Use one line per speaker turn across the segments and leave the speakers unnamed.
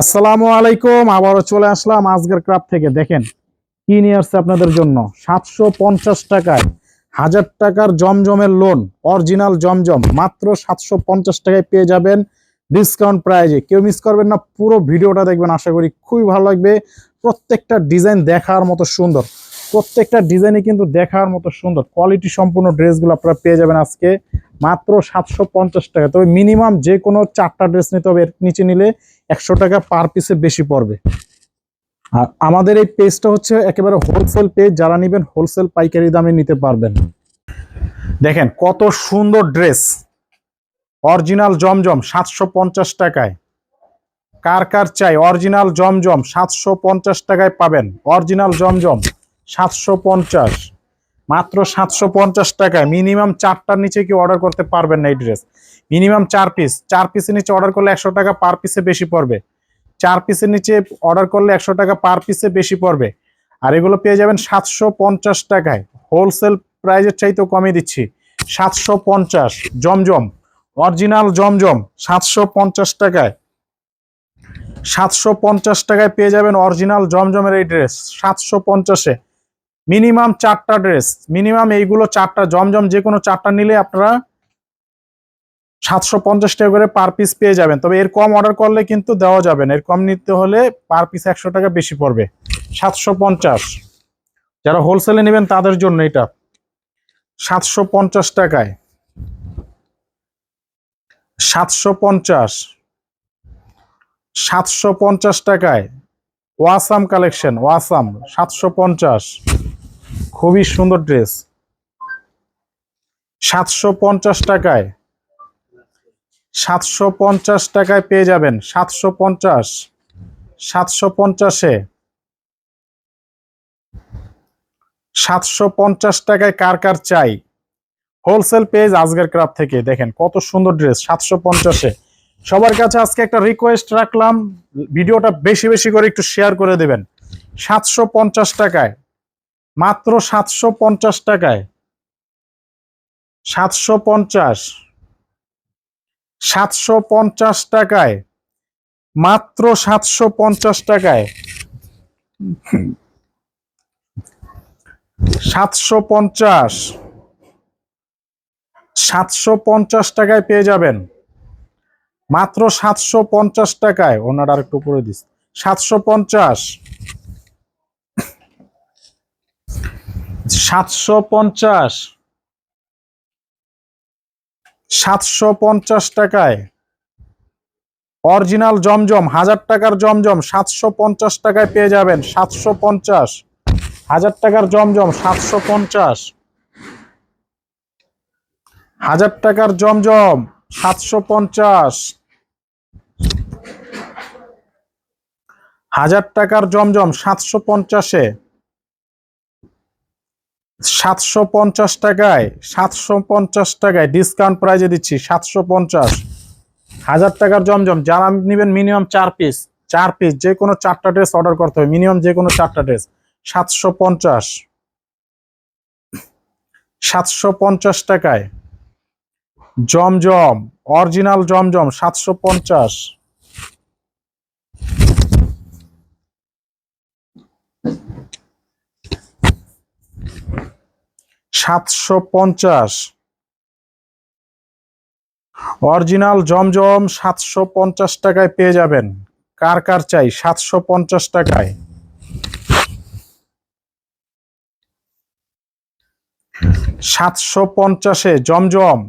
আসসালামু আলাইকুম, আবারও চলে আসলাম আজকের ক্রাফ থেকে। দেখেন, কি নিয়ে আসছে আপনাদের জন্য? সাতশো পঞ্চাশ টাকায়, হাজার টাকার জমজমের লোন অরিজিনাল জমজম, মাত্র সাতশো পঞ্চাশ টাকায় পেয়ে যাবেন ডিসকাউন্ট প্রাইজে কেউ মিস করবেন না, পুরো ভিডিওটা দেখবেন, আশা করি খুবই ভালো লাগবে। প্রত্যেকটা ডিজাইন দেখার মতো সুন্দর। প্রত্যেকটা ডিজাইনই কিন্তু দেখার মতো সুন্দর। কোয়ালিটি সম্পূর্ণ ড্রেসগুলো আপনারা পেয়ে যাবেন আজকে মাত্র সাতশো পঞ্চাশ টাকা। তবে মিনিমাম যে কোনো চারটা ড্রেস নিতে হবে, এর নিচে নিলে একশো টাকা পার পিসে বেশি পড়বে। আর আমাদের এই পেজটা হচ্ছে একেবারে হোলসেল পেজ যারা নেবেন হোলসেল পাইকারি দামে নিতে পারবেন। দেখেন কত সুন্দর ড্রেস। অরিজিনাল জমজম, সাতশো পঞ্চাশ টাকায়। কার কার চাই? অরিজিনাল জমজম, সাতশো পঞ্চাশ টাকায় পাবেন। অরিজিনাল জমজম। সাতশো পঞ্চাশ। মাত্র সাতশো পঞ্চাশ টাকায় মিনিমাম চারটার নিচে কি অর্ডার করতে পারবেন না এই ড্রেস মিনিমাম চার পিস চার পিসের নিচে অর্ডার করলে একশো টাকা পার পিসে বেশি পড়বে। চার পিসের নিচে অর্ডার করলে একশো টাকা পার পিসে বেশি পড়বে। আর এগুলো পেয়ে যাবেন সাতশো পঞ্চাশ টাকায়। হোলসেল প্রাইজের চাইতেও কমিয়ে দিচ্ছি। সাতশো পঞ্চাশ। জমজম। অরিজিনাল জমজম। সাতশো পঞ্চাশ টাকায়। সাতশো পঞ্চাশ টাকায় পেয়ে যাবেন অরিজিনাল জমজমের এই ড্রেস সাতশো পঞ্চাশে। মিনিমাম চারটা ড্রেস, মিনিমাম এইগুলো চারটা, জমজম যে কোনো চারটা নিলে আপনারা সাতশো পঞ্চাশ টাকা করে পার পিস পেয়ে যাবেন। তবে এর কম অর্ডার করলে কিন্তু দেওয়া যাবে না। এর কম নিতে হলে পার পিস একশো টাকা বেশি পড়বে। সাতশো পঞ্চাশ। যারা হোলসেলে নেবেন তাদের জন্য এটা। সাতশো পঞ্চাশ টাকায়। সাতশো পঞ্চাশ। সাতশো পঞ্চাশ টাকায়। ওয়াসাম কালেকশন, ওয়াসাম, সাতশো পঞ্চাশ। খুবই সুন্দর ড্রেস। সাতশো পঞ্চাশ টাকায়, সাতশো পঞ্চাশ টাকায় পেয়ে যাবেন। সাতশো পঞ্চাশ, সাতশো পঞ্চাশে, সাতশো পঞ্চাশ টাকায় কার কার চাই? হোলসেল পেজ আজকের ক্রাফ থেকে। দেখেন কত সুন্দর ড্রেস, সাতশো পঞ্চাশে। সবার কাছে আজকে একটা রিকোয়েস্ট রাখলাম, ভিডিওটা বেশি বেশি করে একটু শেয়ার করে দেবেন। সাতশো পঞ্চাশ টাকায় মাত্র সাতশো পঞ্চাশ টাকায়। সাতশো পঞ্চাশ। সাতশো পঞ্চাশ টাকায়। মাত্র সাতশো পঞ্চাশ টাকায়। সাতশো পঞ্চাশ। সাতশো পঞ্চাশ টাকায় পেয়ে যাবেন। মাত্র সাতশো পঞ্চাশ টাকায়। ওনার আর একটু করে দিস। সাতশো পঞ্চাশ। সাতশো পঞ্চাশ। সাতশো পঞ্চাশ টাকায়। অরিজিনাল জমজম, হাজার টাকার জমজম, সাতশো পঞ্চাশ টাকায় পেয়ে যাবেন সাতশো পঞ্চাশ। হাজার টাকার জমজম, সাতশো পঞ্চাশ। হাজার টাকার জমজম, সাতশো পঞ্চাশ। হাজার টাকার জমজম, সাতশো পঞ্চাশে। সাতশো পঞ্চাশ টাকায়, সাতশো পঞ্চাশ টাকায় ডিসকাউন্ট প্রাইজে দিচ্ছি, সাতশো পঞ্চাশ। হাজার টাকার জমজম, যারা নেবেন মিনিমাম চার পিস চার পিস যে কোনো চারটা ড্রেস অর্ডার করতে হবে মিনিমাম যে কোনো চারটা ড্রেস সাতশো পঞ্চাশ। সাতশো পঞ্চাশ টাকায়, জমজম অরিজিনাল জমজম, সাতশো পঞ্চাশ। সাতশো পঞ্চাশ। অরিজিনাল জমজম সাতশো পঞ্চাশ টাকায় পেয়ে যাবেন। কার কার চাই সাতশো পঞ্চাশ টাকায়? সাতশো পঞ্চাশে জমজম।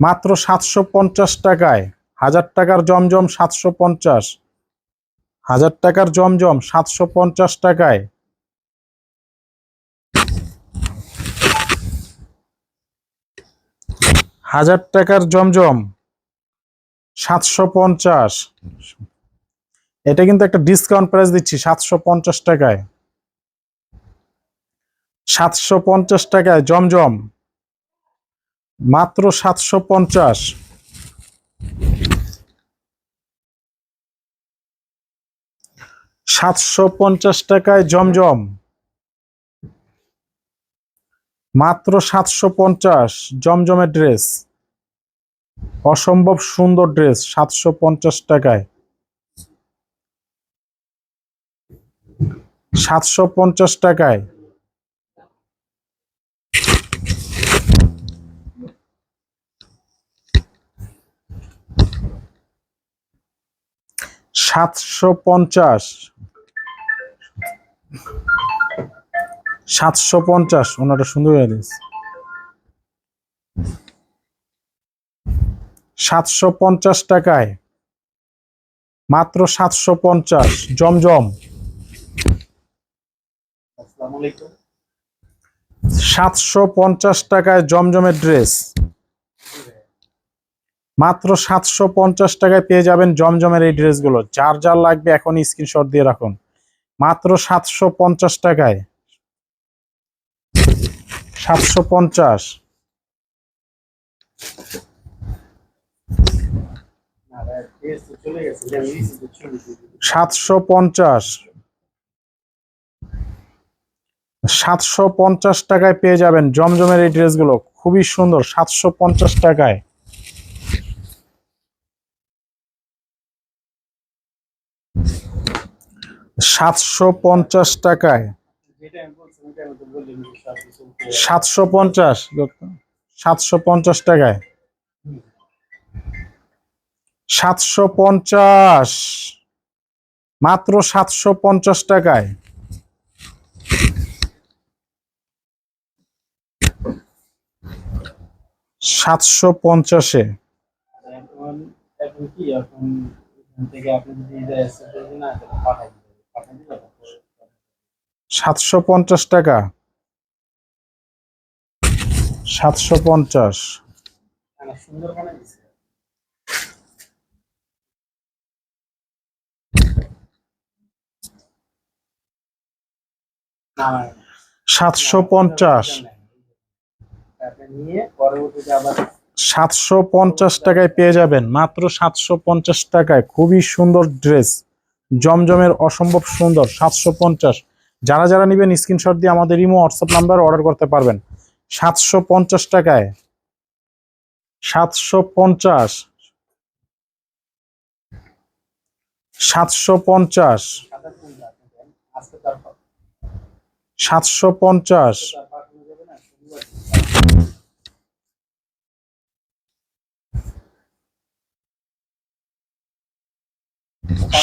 মাত্র সাতশো পঞ্চাশ টাকায়। হাজার টাকার জমজম সাতশো পঞ্চাশ। হাজার টাকার জমজম সাতশো পঞ্চাশ টাকায়। হাজার টাকার জমজম, সাতশো পঞ্চাশ। এটা কিন্তু একটা ডিসকাউন্ট প্রাইস দিচ্ছি, সাতশো পঞ্চাশ টাকায়। সাতশো পঞ্চাশ টাকায় জমজম, মাত্র সাতশো পঞ্চাশ। সাতশো পঞ্চাশ টাকায় জমজম। মাত্র সাতশো পঞ্চাশ জমজমের ড্রেস। অসম্ভব সুন্দর ড্রেস, সাতশো পঞ্চাশ টাকায়। সাতশো পঞ্চাশ টাকায়। সাতশো পঞ্চাশ। সাতশো পঞ্চাশ ওনাটা সুন্দর ড্রেস সাতশো পঞ্চাশ টাকায়। মাত্র সাতশো পঞ্চাশ জমজম। সাতশো পঞ্চাশ টাকায় জমজমের ড্রেস। মাত্র সাতশো পঞ্চাশ টাকায় পেয়ে যাবেন জমজমের এই ড্রেসগুলো। যার যার লাগবে এখন স্ক্রিনশট দিয়ে রাখুন। মাত্র সাতশো পঞ্চাশ টাকায়। সাতশো পঞ্চাশ। সাতশো পঞ্চাশ। সাতশো পঞ্চাশ টাকায় পেয়ে যাবেন জমজমের এই ড্রেসগুলো। খুবই সুন্দর, সাতশো পঞ্চাশ টাকায়। সাতশো পঞ্চাশ টাকায়।
সাতশো
পঞ্চাশ সাতশো পঞ্চাশ টাকায়। সাতশো পঞ্চাশ, মাত্র সাতশো পঞ্চাশ টাকায়। সাতশো পঞ্চাশে।
থেকে আপনি যদি
সাতশো পঞ্চাশ টাকা। সাতশো পঞ্চাশ। সাতশো পঞ্চাশ। সাতশো পঞ্চাশ টাকায় পেয়ে যাবেন। মাত্র সাতশো পঞ্চাশ টাকায়। খুবই সুন্দর ড্রেস। জমজমের অসম্ভব সুন্দর। সাতশো পঞ্চাশ। যারা যারা নেবেন স্ক্রিনশট দিয়ে আমাদের ইমো হোয়াটসঅ্যাপ নাম্বার অর্ডার করতে পারবেন। সাতশো পঞ্চাশ টাকায়, সাতশো পঞ্চাশ সাতশো পঞ্চাশ সাতশো পঞ্চাশ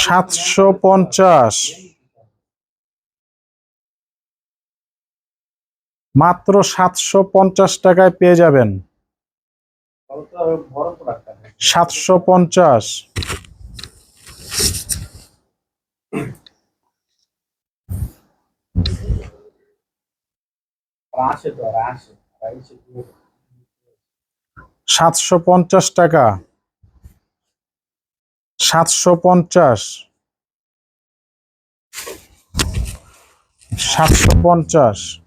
সাতশো পঞ্চাশ মাত্র সাতশো পঞ্চাশ টাকায় পেয়ে যাবেন। সাতশো পঞ্চাশ। সাতশো পঞ্চাশ টাকা। সাতশো পঞ্চাশ। সাতশো পঞ্চাশ।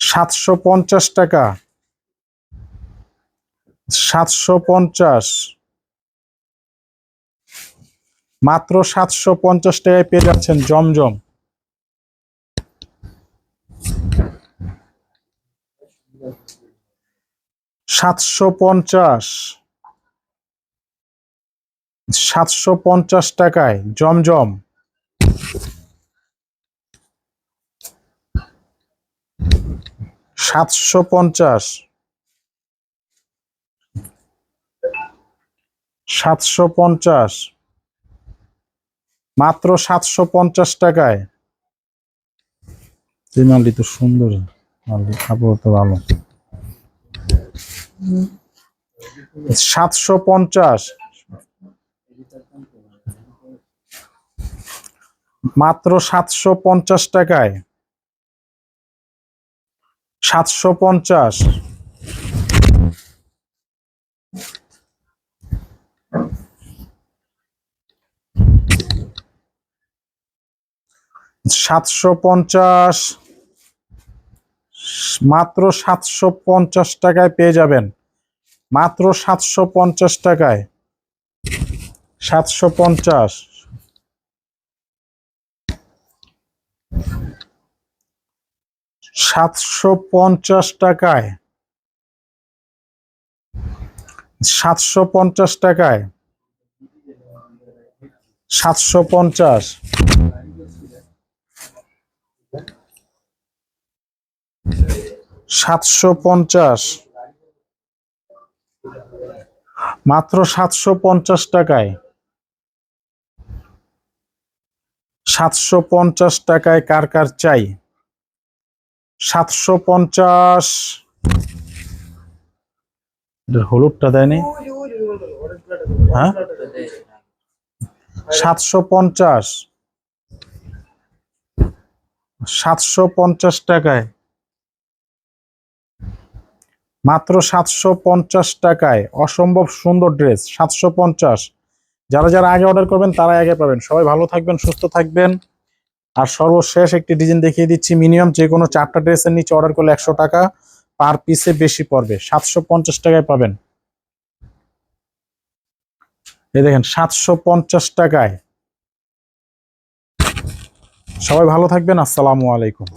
সাতশো পঞ্চাশ টাকা। সাতশো পঞ্চাশ। মাত্র সাতশো পঞ্চাশ টাকায় পেয়ে যাচ্ছেন জমজম। সাতশো পঞ্চাশ। সাতশো পঞ্চাশ টাকায় জমজম। সাতশো পঞ্চাশ। সাতশো পঞ্চাশ। মাত্র সাতশো পঞ্চাশ টাকায়। এই মালটি তো সুন্দর সাতশো পঞ্চাশ। মাত্র সাতশো পঞ্চাশ টাকায়। সাতশো পঞ্চাশ। সাতশো পঞ্চাশ। মাত্র সাতশো পঞ্চাশ টাকায় পেয়ে যাবেন। মাত্র সাতশো পঞ্চাশ টাকায়। সাতশো পঞ্চাশ। সাতশো পঞ্চাশ টাকায়। সাতশো পঞ্চাশ টাকায়। সাতশো পঞ্চাশ। সাতশো পঞ্চাশ। মাত্র সাতশো পঞ্চাশ টাকায়। সাতশো পঞ্চাশ টাকায় কার কার চাই? সাতশো পঞ্চাশ। হলুদটা দেয়নি? হ্যাঁ? সাতশো পঞ্চাশ। সাতশো পঞ্চাশ টাকায়। মাত্র সাতশো পঞ্চাশ টাকায়। অসম্ভব সুন্দর ড্রেস, সাতশো পঞ্চাশ। যারা যারা আগে অর্ডার করবেন তারা আগে পাবেন। সবাই ভালো থাকবেন, সুস্থ থাকবেন। আর সর্বশেষ একটি ডিজাইন দেখিয়ে দিচ্ছি মিনিমাম যে কোনো চারটা ড্রেসের নিচে অর্ডার করলে একশো টাকা পার পিসে বেশি পড়বে, সাতশো পঞ্চাশ টাকায় পাবেন। এই দেখেন, সাতশো পঞ্চাশ টাকায়। সবাই ভালো থাকবেন, আসসালামু আলাইকুম।